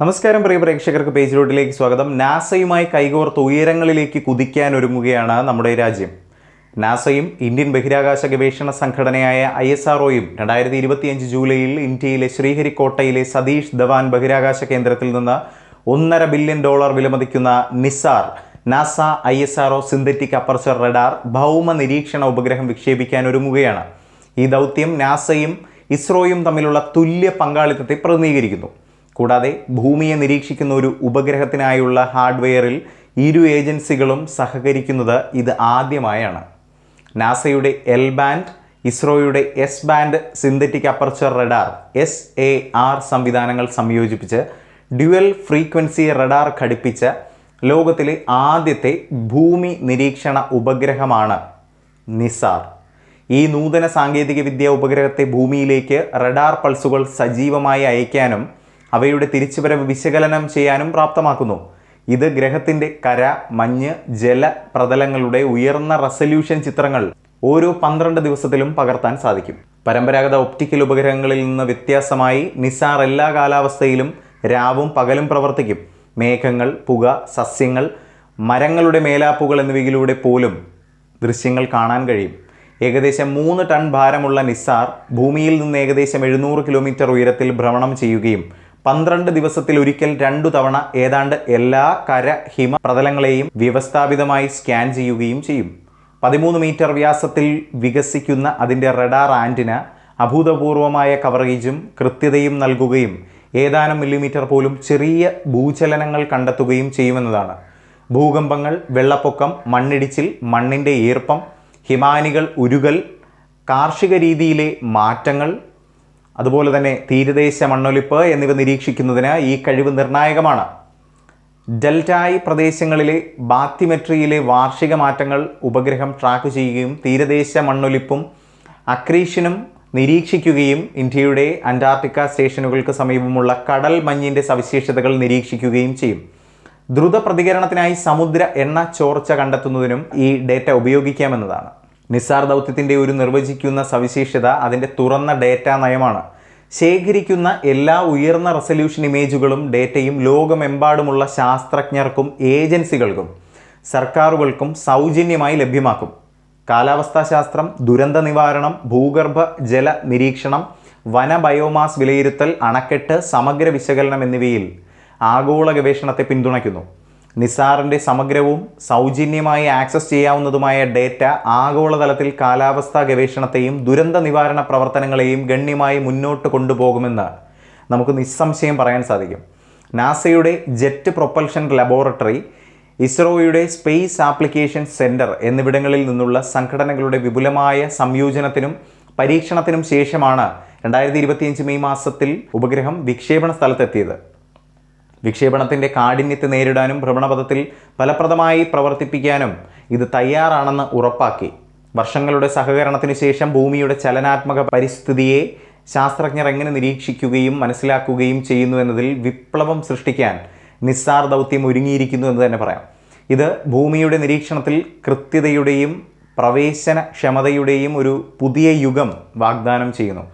നമസ്കാരം പ്രിയ പ്രേക്ഷകർക്ക് പേജ് റോഡിലേക്ക് സ്വാഗതം. നാസയുമായി കൈകോർത്ത് ഉയരങ്ങളിലേക്ക് കുതിക്കാൻ ഒരുങ്ങുകയാണ് നമ്മുടെ രാജ്യം. നാസയും ഇന്ത്യൻ ബഹിരാകാശ ഗവേഷണ സംഘടനയായ ഐ എസ് ആർഒയും രണ്ടായിരത്തി ഇരുപത്തിയഞ്ച് ജൂലൈയിൽ ഇന്ത്യയിലെ ശ്രീഹരിക്കോട്ടയിലെ സതീഷ് ധവാൻ ബഹിരാകാശ കേന്ദ്രത്തിൽ നിന്ന് ഒന്നര ബില്യൺ ഡോളർ വിലമതിക്കുന്ന NISAR NASA I S R O synthetic aperture radar ഭൗമ നിരീക്ഷണ ഉപഗ്രഹം വിക്ഷേപിക്കാൻ ഒരുങ്ങുകയാണ്. ഈ ദൗത്യം നാസയും ഇസ്രോയും തമ്മിലുള്ള തുല്യ പങ്കാളിത്തത്തെ പ്രതിനിധീകരിക്കുന്നു. കൂടാതെ ഭൂമിയെ നിരീക്ഷിക്കുന്ന ഒരു ഉപഗ്രഹത്തിനായുള്ള ഹാർഡ്വെയറിൽ ഇരു ഏജൻസികളും സഹകരിക്കുന്നത് ഇത് ആദ്യമായാണ്. നാസയുടെ L band ഇസ്രോയുടെ S band synthetic aperture radar S A R സംവിധാനങ്ങൾ സംയോജിപ്പിച്ച് ഡ്യുവൽ ഫ്രീക്വൻസി റഡാർ ഘടിപ്പിച്ച ലോകത്തിലെ ആദ്യത്തെ ഭൂമി നിരീക്ഷണ ഉപഗ്രഹമാണ് നിസാർ. ഈ നൂതന സാങ്കേതികവിദ്യ ഉപഗ്രഹത്തെ ഭൂമിയിലേക്ക് റഡാർ പൾസുകൾ സജീവമായി അയക്കാനും അവയുടെ തിരിച്ചുവരവ് വിശകലനം ചെയ്യാനും പ്രാപ്തമാക്കുന്നു. ഇത് ഗ്രഹത്തിന്റെ കര മഞ്ഞ് ജല പ്രതലങ്ങളുടെ ഉയർന്ന റെസല്യൂഷൻ ചിത്രങ്ങൾ ഓരോ പന്ത്രണ്ട് ദിവസത്തിലും പകർത്താൻ സാധിക്കും. പരമ്പരാഗത ഒപ്റ്റിക്കൽ ഉപഗ്രഹങ്ങളിൽ നിന്ന് വ്യത്യാസമായി നിസാർ എല്ലാ കാലാവസ്ഥയിലും രാവും പകലും പ്രവർത്തിക്കും. മേഘങ്ങൾ പുക സസ്യങ്ങൾ മരങ്ങളുടെ മേലാപ്പുകൾ എന്നിവയിലൂടെ പോലും ദൃശ്യങ്ങൾ കാണാൻ കഴിയും. ഏകദേശം മൂന്ന് ടൺ ഭാരമുള്ള നിസാർ ഭൂമിയിൽ നിന്ന് ഏകദേശം എഴുന്നൂറ് കിലോമീറ്റർ ഉയരത്തിൽ ഭ്രമണം ചെയ്യുകയും പന്ത്രണ്ട് ദിവസത്തിൽ ഒരിക്കൽ രണ്ടു തവണ ഏതാണ്ട് എല്ലാ കര ഹിമ പ്രതലങ്ങളെയും വ്യവസ്ഥാപിതമായി സ്കാൻ ചെയ്യുകയും ചെയ്യും. പതിമൂന്ന് മീറ്റർ വ്യാസത്തിൽ വികസിക്കുന്ന അതിന്റെ റഡാർ ആന്റിന അഭൂതപൂർവമായ കവറേജും കൃത്യതയും നൽകുകയും ഏതാനും മില്ലിമീറ്റർ പോലും ചെറിയ ഭൂചലനങ്ങൾ കണ്ടെത്തുകയും ചെയ്യുമെന്നതാണ്. ഭൂകമ്പങ്ങൾ വെള്ളപ്പൊക്കം മണ്ണിടിച്ചിൽ മണ്ണിന്റെ ഈർപ്പം ഹിമാനികൾ ഉരുകൽ കാർഷിക രീതിയിലെ മാറ്റങ്ങൾ അതുപോലെ തന്നെ തീരദേശ മണ്ണൊലിപ്പ് എന്നിവ നിരീക്ഷിക്കുന്നതിന് ഈ കഴിവ് നിർണായകമാണ്. ഡെൽറ്റായി പ്രദേശങ്ങളിലെ ബാത്തിമെട്രിയിലെ വാർഷിക മാറ്റങ്ങൾ ഉപഗ്രഹം ട്രാക്ക് ചെയ്യുകയും തീരദേശ മണ്ണൊലിപ്പും അക്രീഷനും നിരീക്ഷിക്കുകയും ഇന്ത്യയുടെ അന്റാർട്ടിക്ക സ്റ്റേഷനുകൾക്ക് സമീപമുള്ള കടൽ മഞ്ഞിന്റെ സവിശേഷതകൾ നിരീക്ഷിക്കുകയും ചെയ്യും. ദ്രുത പ്രതികരണത്തിനായി സമുദ്ര എണ്ണ ചോർച്ച കണ്ടെത്തുന്നതിനും ഈ ഡേറ്റ ഉപയോഗിക്കാമെന്നതാണ്. നിസാർ ദൗത്യത്തിന്റെ ഒരു നിർവചിക്കുന്ന സവിശേഷത അതിന്റെ തുറന്ന ഡേറ്റ നയമാണ്. ശേഖരിക്കുന്ന എല്ലാ ഉയർന്ന റെസല്യൂഷൻ ഇമേജുകളും ഡേറ്റയും ലോകമെമ്പാടുമുള്ള ശാസ്ത്രജ്ഞർക്കും ഏജൻസികൾക്കും സർക്കാരുകൾക്കും സൗജന്യമായി ലഭ്യമാക്കും. കാലാവസ്ഥാ ശാസ്ത്രം ദുരന്ത നിവാരണം ഭൂഗർഭ ജല നിരീക്ഷണം വന ബയോമാസ് വിലയിരുത്തൽ അണക്കെട്ട് സമഗ്ര വിശകലനം എന്നിവയിൽ ആഗോള ഗവേഷണത്തെ പിന്തുണയ്ക്കുന്നു. നിസാറിന്റെ സമഗ്രവും സൗജന്യമായി ആക്സസ് ചെയ്യാവുന്നതുമായ ഡേറ്റ ആഗോളതലത്തിൽ കാലാവസ്ഥാ ഗവേഷണത്തെയും ദുരന്ത നിവാരണ പ്രവർത്തനങ്ങളെയും ഗണ്യമായി മുന്നോട്ട് കൊണ്ടുപോകുമെന്ന് നമുക്ക് നിസ്സംശയം പറയാൻ സാധിക്കും. നാസയുടെ ജെറ്റ് പ്രൊപ്പൽഷൻ ലബോറട്ടറി ഇസ്രോയുടെ സ്പേസ് ആപ്ലിക്കേഷൻ സെന്റർ എന്നിവിടങ്ങളിൽ നിന്നുള്ള സംഘടനകളുടെ വിപുലമായ സംയോജനത്തിനും പരീക്ഷണത്തിനും ശേഷമാണ് രണ്ടായിരത്തി ഇരുപത്തിയഞ്ച് മെയ് മാസത്തിൽ ഉപഗ്രഹം വിക്ഷേപണ സ്ഥലത്തെത്തിയത്. വിക്ഷേപണത്തിന്റെ കാഠിന്യത്തെ നേരിടാനും ഭ്രമണപഥത്തിൽ ഫലപ്രദമായി പ്രവർത്തിപ്പിക്കാനും ഇത് തയ്യാറാണെന്ന് ഉറപ്പാക്കി. വർഷങ്ങളുടെ സഹകരണത്തിന് ശേഷം ഭൂമിയുടെ ചലനാത്മക പരിസ്ഥിതിയെ ശാസ്ത്രജ്ഞർ എങ്ങനെ നിരീക്ഷിക്കുകയും മനസ്സിലാക്കുകയും ചെയ്യുന്നു എന്നതിൽ വിപ്ലവം സൃഷ്ടിക്കാൻ നിസ്സാർ ദൗത്യം ഒരുങ്ങിയിരിക്കുന്നു എന്ന് തന്നെ പറയാം. ഇത് ഭൂമിയുടെ നിരീക്ഷണത്തിൽ കൃത്യതയുടെയും പ്രവേശന ക്ഷമതയുടെയും ഒരു പുതിയ യുഗം വാഗ്ദാനം ചെയ്യുന്നു.